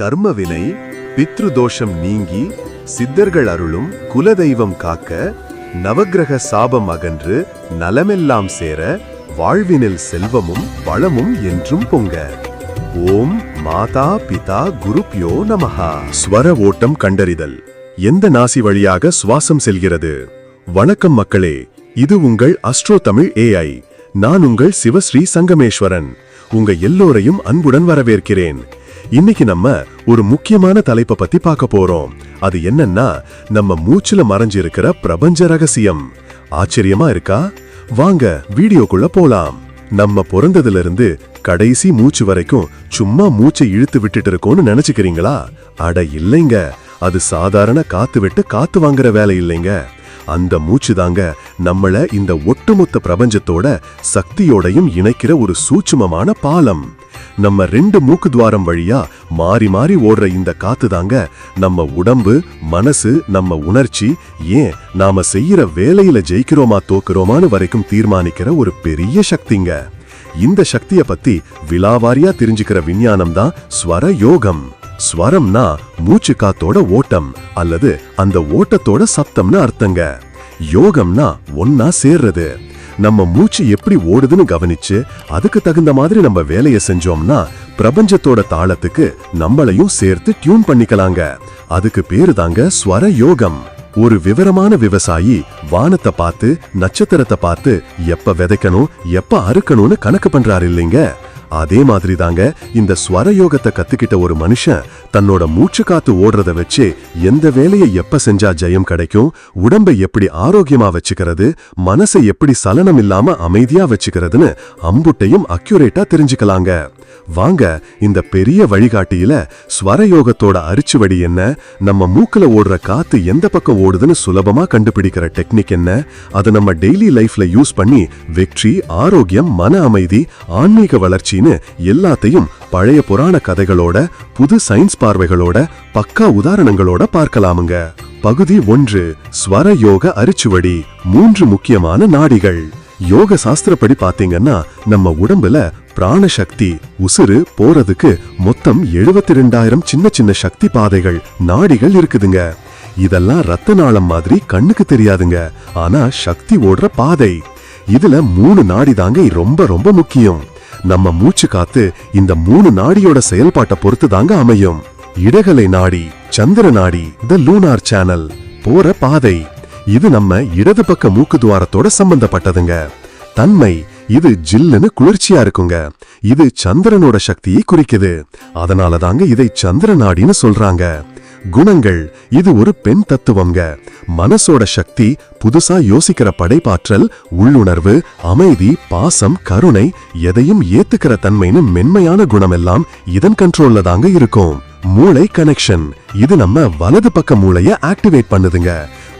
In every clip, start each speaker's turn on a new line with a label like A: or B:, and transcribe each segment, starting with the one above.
A: கர்மவினை பித்ருதோஷம் நீங்கி சித்தர்கள் அருளும் குலதெய்வம் காக்க நவக்கிரக சாபம் அகன்று நலமெல்லாம் சேர வாழ்வினில் செல்வமும் வளமும் என்றும் பொங்க. ஓம் மாதா பிதா குருப்யோ நமஹா. ஸ்வர ஓட்டம் கண்டறிதல். எந்த நாசி வழியாக சுவாசம் செல்கிறது? வணக்கம் மக்களே இது உங்கள் அஸ்ட்ரோ தமிழ் ஏஐ. நான் உங்கள் சிவஸ்ரீ சங்கமேஸ்வரன். உங்க எல்லோரையும் அன்புடன் வரவேற்கிறேன். இன்னைக்கு நம்ம ஒரு முக்கியமான தலைப்பை பத்தி பார்க்க போறோம். அது என்னன்னா நம்ம மூச்சுல மறைஞ்சிருக்கிற பிரபஞ்ச ரகசியம். ஆச்சரியமா இருக்கா? வாங்க வீடியோக்குள்ள போலாம். நம்ம பிறந்ததுல இருந்து கடைசி மூச்சு வரைக்கும் சும்மா மூச்சை இழுத்து விட்டுட்டு இருக்கோம்னு நினைச்சுக்கிறீங்களா? அட இல்லைங்க. அது சாதாரண காத்து விட்டு காத்து வாங்குற வேலை இல்லைங்க. அந்த மூச்சு தாங்க நம்மள இந்த ஒட்டுமொத்த பிரபஞ்சத்தோட சக்தியோடையும் இணைக்கிற ஒரு சூட்சுமமான பாலம். நம்ம ரெண்டு மூக்கு துவாரம் வழியா மாறி மாறி ஓடுற இந்த காத்து தாங்க நம்ம உடம்பு மனசு நம்ம உணர்ச்சி ஏன் நாம செய்யற வேலையில ஜெயிக்கிறோமா தோக்குறோமான்னு வரைக்கும் தீர்மானிக்கிற ஒரு பெரிய சக்திங்க. இந்த சக்திய பத்தி விலாவாரியா தெரிஞ்சுக்கிற விஞ்ஞானம் தான் ஸ்வர யோகம். ஸ்வரம்னா மூச்சு காத்தோட ஓட்டம் அல்லது அந்த ஓட்டத்தோட சப்தம்னு அர்த்தங்க. யோகம்னா ஒன்னா சேர்றது. நம்ம மூச்சு எப்படி ஓடுதுன்னு கவனிச்சு அதுக்கு தகுந்த மாதிரி நம்ம வேலையை செஞ்சோம்னா பிரபஞ்சத்தோட தாளத்துக்கு நம்மளையும் சேர்த்து டியூன் பண்ணிக்கலாங்க. அதுக்கு பேரு தாங்க ஸ்வர யோகம் ஒரு விவரமான விவசாயி வானத்தை பார்த்து நட்சத்திரத்தை பார்த்து எப்ப விதைக்கணும் எப்ப அறுக்கணும்னு கணக்கு பண்றாரு இல்லைங்க? அதே மாதிரி தாங்க இந்த ஸ்வர யோகத்தை கத்துக்கிட்ட ஒரு மனுஷன் தன்னோட மூச்சு காத்து ஓடுறத வச்சு எந்த வேலையை எப்ப செஞ்சா ஜெயம் கிடைக்கும் உடம்பை எப்படி ஆரோக்கியமா வச்சுக்கிறது மனசை எப்படி சலனம் இல்லாம அமைதியா வச்சுக்கிறதுன்னு அம்புட்டையும் அக்யூரேட்டா தெரிஞ்சுக்கலாங்க. வாங்க இந்த பெரிய வழிகாட்டியில ஸ்வர யோகத்தோட அரிச்சுவடி என்ன நம்ம மூக்குல ஓடுற காத்து எந்த பக்கம் ஓடுதுன்னு சுலபமா கண்டுபிடிக்கிற டெக்னிக் என்ன அதை நம்ம டெய்லி லைஃப்ல யூஸ் பண்ணி வெற்றி ஆரோக்கியம் மன அமைதி ஆன்மீக வளர்ச்சின்னு எல்லாத்தையும் பழைய புராண கதைகளோட புது சயின்ஸ் பார்வைகளோட பக்கா உதாரணங்களோட பார்க்கலாமுங்க. பகுதி ஒன்று ஸ்வர யோக அரிச்சுவடி மூன்று முக்கியமான நாடிகள். யோக சாஸ்திரப்படி பாத்தீங்கன்னா நம்ம உடம்புல பிராண சக்தி உசுறு போறதுக்கு மொத்தம் எழுபத்தி ரெண்டாயிரம் சின்ன சின்ன சக்தி பாதைகள் நாடிகள் இருக்குதுங்க. இதெல்லாம் ரத்த நாளம் மாதிரி கண்ணுக்கு தெரியாதுங்க. ஆனா சக்தி ஓடுற பாதை. இதுல மூணு நாடி தாங்க ரொம்ப ரொம்ப முக்கியம். நம்ம மூச்சு காத்து இந்த மூணு நாடியோட செயல்பாட்டை பொறுத்து தாங்க அமையும். இடகலை நாடி சந்திர நாடி த லூனார் சேனல் போற பாதை. இது நம்ம இடது பக்க மூக்கு துவாரத்தோட சம்பந்தப்பட்டதுங்க. தன்மை இது ஜில்லுன்னு குளிர்ச்சியா இருக்குங்க. இது சந்திரனோட சக்தியை குறிக்குது. அதனால தாங்க இதை சந்திர நாடின்னு சொல்றாங்க. குணங்கள். இது ஒரு பெண் தத்துவங்க மனசோட சக்தி புதுசா யோசிக்கிற படைப்பாற்றல் உள்ளுணர்வு அமைதி பாசம் கருணை எதையும் ஏத்துக்கிற தன்மைன்னு மென்மையான குணமெல்லாம் இதன் கண்ட்ரோல்ல தாங்க இருக்கும். மூளை கனெக்ஷன் இது நம்ம வலது பக்க மூளைய ஆக்டிவேட் பண்ணுதுங்க.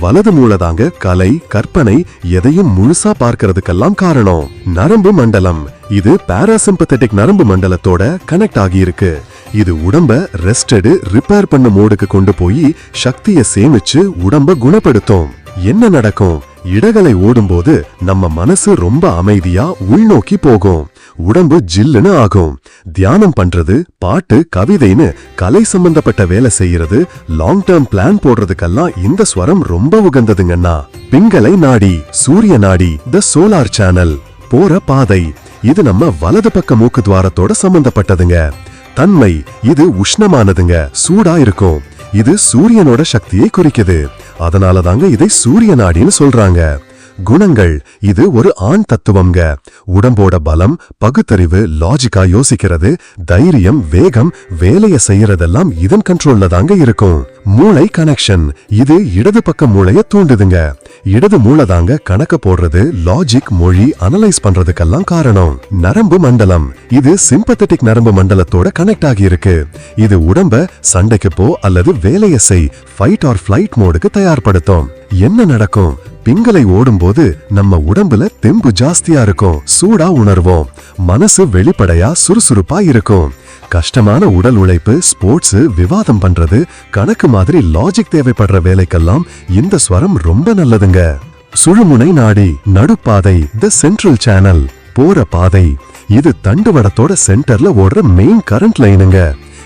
A: வலது மூலதாங்க கலை கற்பனை எதையும் முழுசா பார்க்கறதுக்கெல்லாம் காரணம். நரம்பு மண்டலம். இது பாராசிம்பத்தட்டிக் நரம்பு மண்டலத்தோட கனெக்ட் ஆகியிருக்கு. இது உடம்ப ரெஸ்டடு ரிப்பேர் பண்ண மோடுக்கு கொண்டு போய் சக்தியை சேமிச்சு உடம்ப குணப்படுத்தும். என்ன நடக்கும்? இடகளை ஓடும்போது நம்ம மனசு ரொம்ப அமைதியா உள்நோக்கி போகும். உடம்பு ஜில்லுன்னு ஆகும். தியானம் பண்றது பாட்டு கவிதைன்னு கலை சம்பந்தப்பட்ட வேலை செய்யறது லாங் டேர்ம் பிளான் போடுறதுக்கெல்லாம் இந்த ஸ்வரம் ரொம்ப உகந்ததுங்கண்ணா. பிங்களை நாடி சூரிய நாடி த சோலார் சேனல் போற பாதை. இது நம்ம வலது பக்க மூக்கு துவாரத்தோட சம்பந்தப்பட்டதுங்க. தன்மை இது உஷ்ணமானதுங்க சூடா இருக்கும். இது சூரியனோட சக்தியை குறிக்குது. அதனால தாங்க இதை சூரிய நாடின்னு சொல்றாங்க. குணங்கள். இது ஒரு ஆண் தத்துவம்ங்க. உடம்போட பலம் பகுத்தறிவு லாஜிக்கா யோசிக்கிறது தைரியம் வேகம் வேலையை செய்யறதெல்லாம் இதன் கண்ட்ரோல்ல தாங்க இருக்கும். மூளை கனெக்ஷன் இது இடது பக்க மூளைய தூண்டுதுங்க. இடது மூளை தாங்க கணக்க போடுறது லாஜிக் மொழி அனலைஸ் பண்றதுக்கெல்லாம் காரணம். நரம்பு மண்டலம். இது சிம்பத்தட்டிக் நரம்பு மண்டலத்தோட கனெக்ட் ஆகி இருக்கு. இது உடம்ப சண்டைக்கு போ அல்லது வேலையை செய் ஃபைட் ஆர் ஃபிளைட் மோடுக்கு தயார்படுத்தும். என்ன நடக்கும்? பிங்களை ஓடும்போது நம்ம உடம்புல தெம்பு ஜாஸ்தியா இருக்கும். சூடா உணர்வோம். மனசு வெளிப்படையா சுறுசுறுப்பா இருக்கும். கஷ்டமான உடல் உழைப்பு ஸ்போர்ட்ஸ் விவாதம் பண்றது கணக்கு மாதிரி லாஜிக் தேவைப்படுற வேலைக்கெல்லாம் இந்த ஸ்வரம் ரொம்ப நல்லதுங்க. சுழுமுனை நாடி நடுப்பாதை த சென்ட்ரல் சேனல் போற பாதை. இது தண்டுவடத்தோட சென்டர்ல ஓடுற மெயின் கரண்ட் லைனுங்க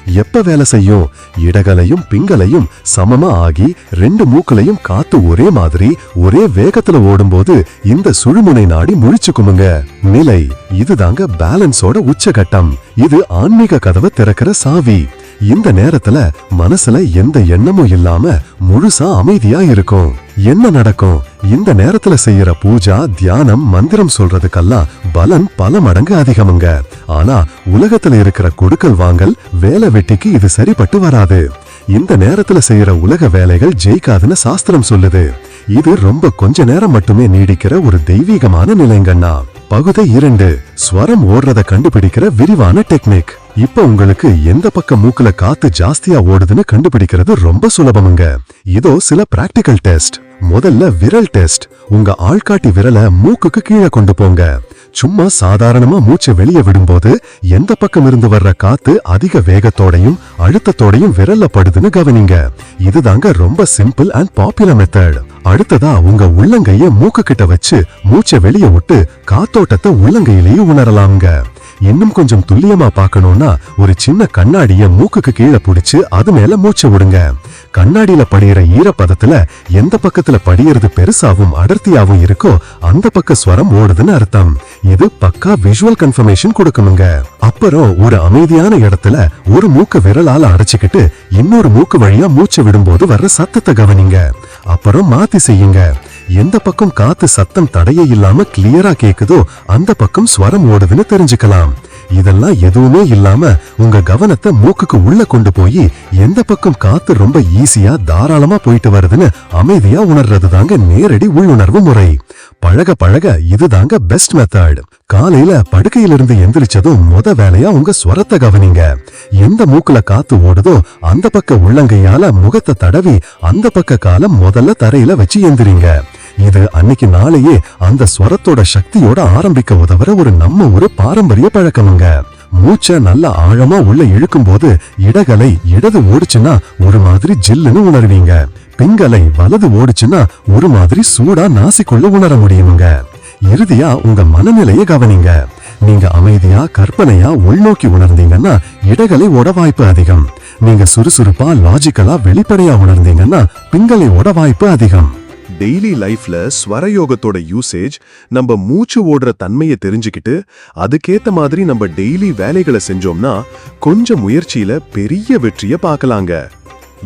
A: எப்ப வேலை செய்யும் இடகலையும் பிங்கலையும் சமமா ஆகி ரெண்டு மூக்களையும் காத்து ஒரே மாதிரி ஒரே வேகத்துல ஓடும்போது இந்த சுழுமுனை நாடி முழிச்சுக்குமுங்க நிலை இதுதாங்க பேலன்ஸோட உச்சகட்டம். இது ஆன்மீக கதவை திறக்கிற சாவி. இந்த நேரத்துல மனசுல எந்த எண்ணமும் இல்லாம முழுசா அமைதியா இருக்கும். என்ன நடக்கும்? இந்த நேரத்துல செய்யற பூஜா தியானம் மந்திரம் சொல்றதுக்கெல்லாம் பலன் பல மடங்கு அதிகமுங்க. ஆனா உலகத்துல இருக்கிற கொடுக்கல் வாங்கல் வேலை வெட்டிக்கு இது சரிப்பட்டு வராது. இந்த நேரத்துல செய்யற உலக வேலைகள் ஜெயிக்காதுன்னு சாஸ்திரம் சொல்லுது. இது ரொம்ப கொஞ்ச நேரம் மட்டுமே நீடிக்கிற ஒரு தெய்வீகமான நிலைங்கண்ணா. பகுதி இரண்டு ஸ்வரம் ஓடுறத கண்டுபிடிக்கிற விரிவான டெக்னிக். இப்ப உங்களுக்கு எந்த பக்கம் மூக்குல காத்து ஜாஸ்தியா ஓடுதுன்னு கண்டுபிடிக்கிறது ரொம்ப சுலபமுங்க. இதோ சில பிராக்டிக்கல் டெஸ்ட் முதல்ல விரல் டெஸ்ட் உங்க ஆள்காட்டி விரலை மூக்குக்கு கீழே கொண்டு போங்க. சும்மா சாதாரணமா மூச்சை வெளியே விடும்போது எந்த பக்கம் இருந்து வர்ற காத்து அதிக வேகத்தோடையும் அழுத்தத்தோடையும் விரல்ல படுதுன்னு கவனிங்க. இதுதாங்க ரொம்ப சிம்பிள் அண்ட் பாப்புலர் மெத்தட் அடுத்ததா உங்க உள்ளங்கைய மூக்கு கிட்ட வச்சு மூச்சை வெளியே விட்டு காத்தோட்டத்தை உள்ளங்கையிலேயே உணரலாம்ங்க. இன்னும் கொஞ்சம் துல்லியமா பார்க்கணும்னா ஒரு சின்ன கண்ணாடிய மூக்குக்கு கீழே புடிச்சு அது மேல மூச்சை விடுங்க. கண்ணாடியில படியிற ஈரப்பதத்துல எந்த பக்கத்துல படியறது பெருசாவும் அடர்த்தியாவும் இருக்கோ அந்த பக்க ஸ்வரம் ஓடுதுன்னு அர்த்தம். இது பக்கா விஷுவல் கன்ஃபர்மேஷன் கொடுக்கணுங்க. அப்புறம் ஒரு அமைதியான இடத்துல ஒரு மூக்கு விரலால அடைச்சுக்கிட்டு இன்னொரு மூக்கு வழியா மூச்சு விடும்போது வர்ற சத்தத்தை கவனிங்க. அப்புறம் மாத்தி செய்யுங்க. எந்த பக்கம் காத்து சத்தம் தடையே இல்லாம கிளியரா கேக்குதோ அந்த பக்கம் ஸ்வரம் ஓடுதுன்னு தெரிஞ்சுக்கலாம். இதெல்லாம் எதுவுமே இல்லாம உங்க கவனத்தை மூக்குக்கு உள்ள கொண்டு போய் எந்த பக்கம் காத்து ரொம்ப ஈஸியா தாராளமா போயிட்டு வருதுன்னு அமைதியா உணர்றது தாங்க நேரடி உள்ளுணர்வு முறை. பழக பழக இதுதாங்க பெஸ்ட் மெத்தட் காலையில படுக்கையிலிருந்து எந்திரிச்சதும் முத வேலையா உங்க ஸ்வரத்தை கவனிங்க. எந்த மூக்குல காத்து ஓடுதோ அந்த பக்க உள்ளங்கையால முகத்தை தடவி அந்த பக்க காலம் முதல்ல தரையில வச்சு எந்திரிங்க. இது அன்னைக்கு நாளையே அந்த ஸ்வரத்தோட சக்தியோட ஆரம்பிக்க உதவுற ஒரு நம்ம ஒரு பாரம்பரிய பழக்கமுங்க. மூச்சை நல்ல ஆழமா உள்ள இழுக்கும் போது இடகலை இடது ஓடுச்சுன்னா ஒரு மாதிரி ஜில்லுன்னு உணர்வீங்க. பிங்கலை வலது ஓடுச்சுன்னா ஒரு மாதிரி சூடா நாசிக்குள்ள உணர முடியுமுங்க. இறுதியா உங்க மனநிலையை கவனிங்க. நீங்க அமைதியா கற்பனையா உள்நோக்கி உணர்ந்தீங்கன்னா இடகலை ஓட வாய்ப்பு அதிகம். நீங்க சுறுசுறுப்பா லாஜிக்கலா வெளிப்படையா உணர்ந்தீங்கன்னா பிங்கலை ஓட வாய்ப்பு அதிகம். டெய்லி லைஃப்ல ஸ்வரயோகத்தோட யூசேஜ் நம்ம மூச்சு ஓடுற தன்மையை தெரிஞ்சுக்கிட்டு அதுக்கேத்த மாதிரி நம்ம டெய்லி வேலைகளை செஞ்சோம்னா கொஞ்சம் முயற்சியில பெரிய வெற்றிய பார்க்கலாங்க.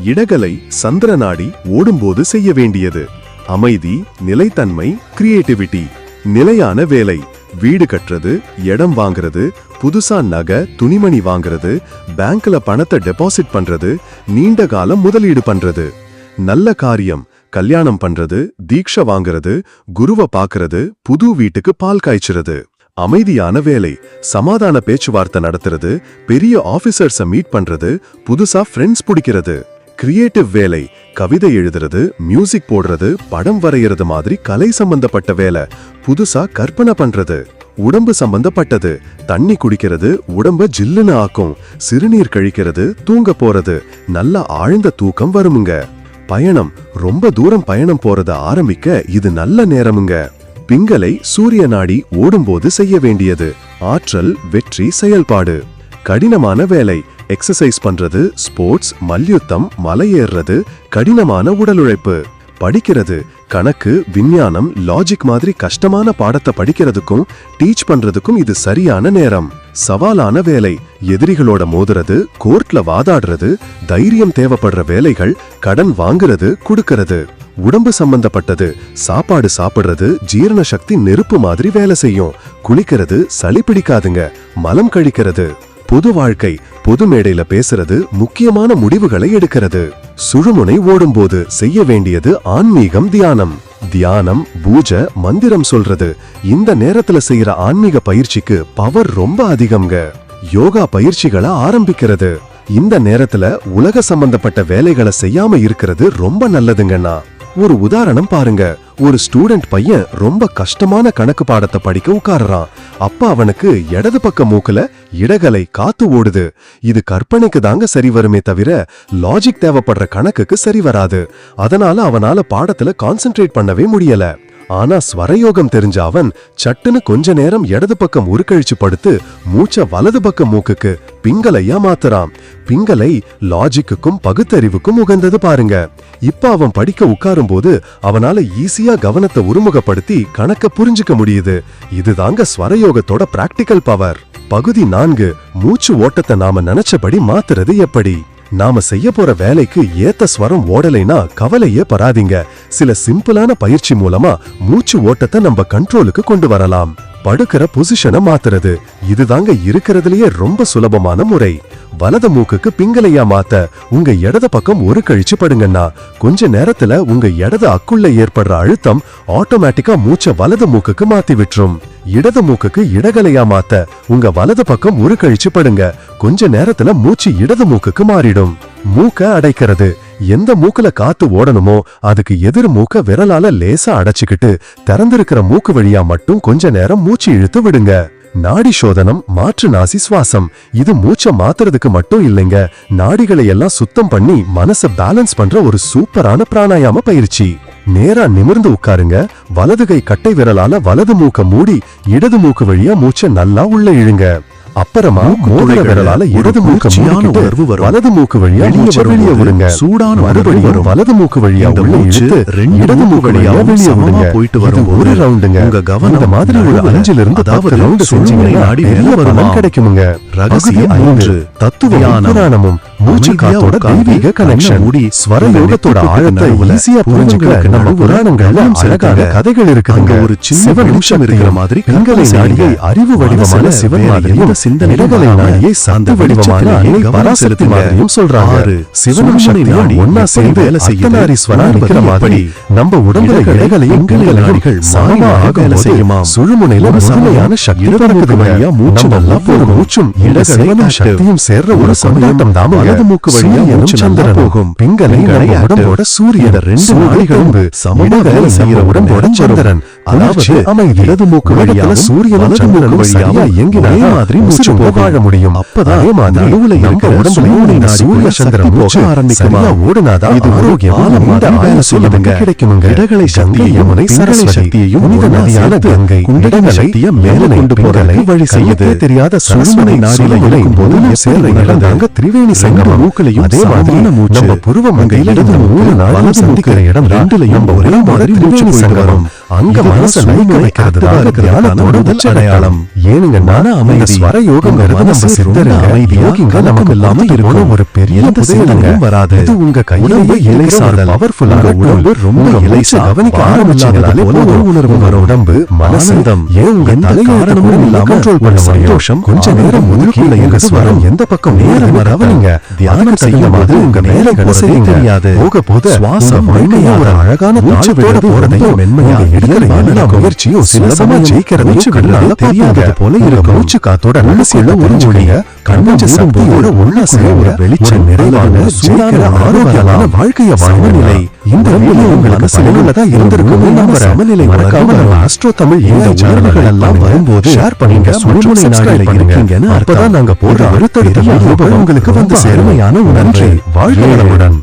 A: இடகலை சந்திர நாடி ஓடும்போது செய்ய வேண்டியது. அமைதி நிலைத்தன்மை கிரியேட்டிவிட்டி நிலையான வேலை. வீடு கட்டுறது இடம் வாங்குறது புதுசா நகை துணிமணி வாங்குறது பேங்க்ல பணத்தை டெபாசிட் பண்றது நீண்ட காலம் முதலீடு பண்றது. நல்ல காரியம் கல்யாணம் பண்றது தீட்சை வாங்குறது குருவை பாக்குறது புது வீட்டுக்கு பால் காய்ச்சுறது. அமைதியான வேலை சமாதான பேச்சுவார்த்தை நடத்துறது பெரிய ஆபீசர்ஸ மீட் பண்றது புதுசா ஃப்ரெண்ட்ஸ் பிடிக்கிறது. கிரியேட்டிவ் வேலை கவிதை எழுதுறது மியூசிக் போடுறது படம் வரைகிறது மாதிரி கலை சம்பந்தப்பட்ட வேலை புதுசா கற்பனை பண்றது. உடம்பு சம்பந்தப்பட்டது தண்ணி குடிக்கிறது உடம்ப ஜில்லுன்னு ஆக்கும் சிறுநீர் கழிக்கிறது தூங்க போறது நல்ல ஆழ்ந்த தூக்கம் வருமுங்க. பயணம் ரொம்ப தூரம் பயணம் போறத ஆரம்பிக்க இது நல்ல நேரமுங்க. பிங்கலை சூரிய நாடி ஓடும்போது செய்ய வேண்டியது. ஆற்றல் வெற்றி செயல்பாடு. கடினமான வேலை. எக்ஸசைஸ் பண்றது ஸ்போர்ட்ஸ் மல்யுத்தம் மலையேறுறது கடினமான உடல் உழைப்பு படிக்கிறது கணக்கு விஞ்ஞானம் லாஜிக் மாதிரி கஷ்டமான பாடத்தை படிக்கிறதுக்கும் டீச் பண்றதுக்கும் இது சரியான நேரம். சவாலான வேலை. எதிரிகளோட மோதுறது கோர்ட்ல வாதாடுறது தைரியம் தேவைப்படுற வேலைகள் கடன் வாங்குறது கொடுக்கறது. உடம்பு சம்பந்தப்பட்டது சாப்பாடு சாப்பிடுறது ஜீரண சக்தி நெருப்பு மாதிரி வேலை செய்யும். குளிக்கிறது சளி பிடிக்காதுங்க மலம் கழிக்கிறது. பொது வாழ்க்கை பொது மேடையில பேசுறது முக்கியமான முடிவுகளை எடுக்கிறது. சுழுமுனை ஓடும்போது செய்ய வேண்டியது ஆன்மீகம் தியானம். தியானம் பூஜை மந்திரம் சொல்றது. இந்த நேரத்துல செய்யற ஆன்மீக பயிற்சிக்கு பவர் ரொம்ப அதிகம்ங்க. யோகா பயிற்சிகளை ஆரம்பிக்கிறது. இந்த நேரத்துல உலக சம்பந்தப்பட்ட வேலைகளை செய்யாம இருக்கிறது ரொம்ப நல்லதுங்கண்ணா. ஒரு உதாரணம் பாருங்க. ஒரு ஸ்டூடெண்ட் பையன் ரொம்ப கஷ்டமான கணக்கு பாடத்தை படிக்க உட்கார்றான். அப்ப அவனுக்கு இடது பக்க மூக்குல இடகலை காத்து ஓடுது. இது கற்பனைக்கு தாங்க சரி வருமே தவிர லாஜிக் தேவைப்படுற கணக்குக்கு சரி வராது. அதனால அவனால பாடத்துல கான்சென்ட்ரேட் பண்ணவே முடியல. ஆனா ஸ்வரயோகம் தெரிஞ்ச அவன் சட்டுன்னு கொஞ்ச நேரம் இடது பக்கம் உருக்கழிச்சு படுத்து மூச்ச வலது பக்க மூக்குக்கு பிங்கலையா மாத்துறான். பிங்கலை லாஜிக்குக்கும் பகுத்தறிவுக்கும் உகந்தது பாருங்க. இப்ப அவன் படிக்க உட்காரும் போது அவனால ஈஸியா கவனத்தை உருமுகப்படுத்தி கணக்க புரிஞ்சுக்க முடியுது. இதுதாங்க ஸ்வரயோகத்தோட பிராக்டிக்கல் பவர் பகுதி நான்கு மூச்சு ஓட்டத்தை நாம நினைச்சபடி மாத்துறது எப்படி? நாம செய்ய போற வேலைக்கு ஏத்த ஸ்வரம் ஓடலைனா கவலையே பராதீங்க சில சிம்பிளான பயிற்சி மூலமா மூச்சு ஓட்டத்தை நம்ம கண்ட்ரோலுக்கு கொண்டு வரலாம். படுக்கிற பொசிஷனை மாத்துறது. இதுதாங்க இருக்கிறதுலயே ரொம்ப சுலபமான முறை. வலது மூக்குக்கு பிங்கலையா மாத்த உங்க இடது பக்கம் ஒரு கழிச்சு படுங்கன்னா கொஞ்ச நேரத்துல உங்க இடது அக்குள்ள ஏற்படுற அழுத்தம் ஆட்டோமேட்டிக்கா மூச்ச வலது மூக்குக்கு மாத்தி விட்டுரும். இடது மூக்குக்கு இடகலையா மாத்த உங்க வலது பக்கம் ஒரு கழிச்சு படுங்க கொஞ்ச நேரத்துல மூச்சு இடது மூக்குக்கு மாறிடும். மூக்க அடைக்கிறது. எந்த மூக்குல காத்து ஓடணுமோ அதுக்கு எதிர் மூக்க விரலால லேசா அடைச்சுக்கிட்டு திறந்திருக்கிற மூக்கு வழியா மட்டும் கொஞ்ச நேரம் மூச்சு இழுத்து விடுங்க. நாடி சோதனம் மாற்று நாசி சுவாசம். இது மூச்சை மாத்துறதுக்கு மட்டும் இல்லைங்க. நாடிகளை எல்லாம் சுத்தம் பண்ணி மனச பேலன்ஸ் பண்ற ஒரு சூப்பரான பிராணாயாம பயிற்சி. நேரா நிமிர்ந்து உட்காருங்க. வலது கை கட்டை விரலால வலது மூக்க மூடி இடது மூக்கு வழியா மூச்சை நல்லா உள்ள இழுங்க. அப்புறமா மோதிர விரலால இடது மூக்க மூடிக்கிட்டு
B: உணர்வு வரும்.
A: வலது மூக்கு வழியா
B: வெளியே
A: மூச்சை வெளியே விடுங்க
B: சூடான
A: மறுபடியும்
B: வரும்.
A: வலது மூக்கு வழியா உள்ள இழுத்து இடது மூக்கு வழியா வெளியே விடுங்க
B: போயிட்டு வரும்போது
A: ஒரு ரவுண்டுங்க
B: உங்க கவனம்
A: இந்த மாதிரி ஒரு அஞ்சுல இருந்து
B: அதாவது
A: ரவுண்டு செஞ்சீங்கன்னா பலன்
B: வருமா?
A: கிடைக்குமுங்க
B: ரகசியம்
A: பகுதி ஐந்து,
B: மூன்று.
A: தத்துவமும் தெய்வீக கனெக்ஷன்
B: மூடி
A: ஸ்வர யோகத்தோட ஆழத்தை ஈஸியா புரிஞ்சுக்க நம்ம புராணங்கள்ல அழகான. கதைகள்
B: அங்க ஒரு சின்ன இருக்கிற மாதிரி
A: நாடியை. அறிவு வடிவமான சிவன் மாதிரியும்
B: சிந்தனையும்
A: இடகலை நாடியை வடிவமான அன்னை பராசக்தி. மாதிரியும் சொல்றாங்க. சிவனும் சக்தியும் ஒன்னா சேர்ந்து
B: வேலை
A: நிக்கிற மாதிரி
B: எப்படி?
A: நம்ம உடம்புல இடைகளையும்
B: நாடிகள்
A: சமமா
B: மாறி வேலை செய்யுமாம்.
A: சுழுமுனையில முழுமையான சக்தி.
B: வழியா மூச்சு நல்லா.
A: மூச்சும் சிவனும். சக்தியும் சேர்ற ஒரு கொண்டாட்டம் தாமுங்க
B: வலது மூக்கு வழியா மூச்சு நல்லா போகும்.
A: பிங்களை. உடம்போட சூரியன்
B: ரெண்டு சமமா
A: இடகலை
B: வேலை செய்யற
A: உடம்போட சந்திரன்
B: அதாவது
A: அமைதி
B: இடது மூக்கு வழியாவும்
A: சூரியனும்
B: வலது மூக்கு வழியாவும்
A: இயங்கினா
B: ஒரே மாதிரி மூச்சு.
A: வாழ முடியும்
B: அப்பதான் நடுவுல
A: நம்ம
B: இருக்கிற
A: உடம்புல இந்த
B: நாடிக்குள்ள
A: சூரிய சந்திர
B: சக்தி போக
A: மூச்சு
B: ஆரம்பிக்குமா?
A: ஓடுனாதான்
B: இது ஒரு
A: ஆரோக்கியமும்
B: பாலம்
A: நீண்ட
B: மாதிரி வேலை
A: ஆயுசும்
B: செய்யுதுங்க.
A: நமக்கு கிடைக்குமுங்க
B: இடகலை
A: கங்கை,
B: சக்தியையும்
A: யமுனை, சரஸ்வதி,
B: சக்தியையும்
A: புனித நதியான கங்கை இடகலை
B: சக்தியை மேல கொண்டு போறதுக்கு வழி செய்யுது.
A: தெரியாத
B: சுழுமுனை
A: சரஸ்வதி
B: நாடியில
A: சுழுமுனை
B: இருக்கும்போது
A: மூணு சேர்ற
B: எப்படி
A: இடம் தாங்க
B: உணருது?
A: திரிவேணி
B: ரெண்டு
A: சங்கமம்
B: மூக்குலையும்
A: அதே மாதிரி
B: சமமான மூச்சு.
A: நம்ம புருவ மத்தியில
B: இடது
A: இந்த மூணு
B: வலது
A: சந்திக்கிற இடம்
B: ரெண்டுலயும் ஒரே மாதிரி மூச்சு போயிட்டு வரும்.
A: அங்க மனசை வைக்கிறது தான் தியானத்தோட உச்ச அடையாளம் ஏனுங்க
B: மன அமைதி.
A: ஸ்வர யோகங்கிறது நம்ம யோகிங்க நமக்கு
B: இல்லாம. இருக்கும்
A: ஒரு பெரிய
B: எந்த
A: புதையலுங்க
B: சிந்தனையும் வராது.
A: இது உங்க கையில
B: உடம்பு இலை சார்ந்தல்.
A: பவர்ஃபுல்லான
B: உங்க உடம்பு ரொம்ப இலை சார்.
A: கவனிக்க போதும்
B: ஒரு உணர்வு வரும்.
A: உடம்பு மனசு
B: ஆனந்தம்.
A: ஏன் உங்க தலையெழுத்து
B: காரணமும் இல்லாம
A: கண்ட்ரோல் பண்ண
B: சந்தோஷம்,
A: கொஞ்ச நேரம்
B: ஆனந்தம்
A: ஒதுக்கி
B: கீழே
A: உங்க
B: இருந்து
A: ஸ்வரம்
B: வரும்.
A: எந்த பக்கம்
B: நேரம்.
A: கவனிங்க
B: தியானம் செய்யும் போது
A: உங்க
B: போறதே
A: செய்யுங்க
B: தெரியாது.
A: போக போக
B: சுவாசம்
A: ஒரு அழகான
B: விடுறது
A: போறதையும்
B: ரொம்ப மென்மையா
A: நீங்க எடுக்கிற
B: இயல்பா
A: எல்லா. முயற்சியும்
B: சில
A: சில
B: சமயம்
A: ஜெயிக்கிறதையும்
B: மூச்சு
A: கண்ணால
B: தெரியாதது போல இருக்கும்.
A: மூச்சு காத்தோட சக்தியோட
B: வெளிச்சம்,
A: நிறைவான
B: சூடான
A: ஆரோக்கியமான. வாழ்க்கைய
B: சமநிலை.
A: இந்த வீடியோ உங்களுக்கு பயனுள்ளதா இருந்திருக்கும்
B: சமநிலை
A: மறக்காம நம்ம
B: வரும்.
A: ஆஸ்ட்ரோ தமிழ்
B: இந்த
A: இந்த
B: உணர்வுகள்
A: உணர்வுகள் எல்லாம் வரும்போது
B: ஷேர் பண்ணுங்க
A: நாடில
B: subscribe
A: இருக்கீங்கன்னு. அப்பதான் நாங்க போடுற அடுத்தடுத்த. உங்களுக்கு வந்து
B: ரொம்ப
A: சேரும்
B: அருமையான உணர்வு.
A: நன்றி வாழ்க
B: ஏழு.
A: வளமுடன்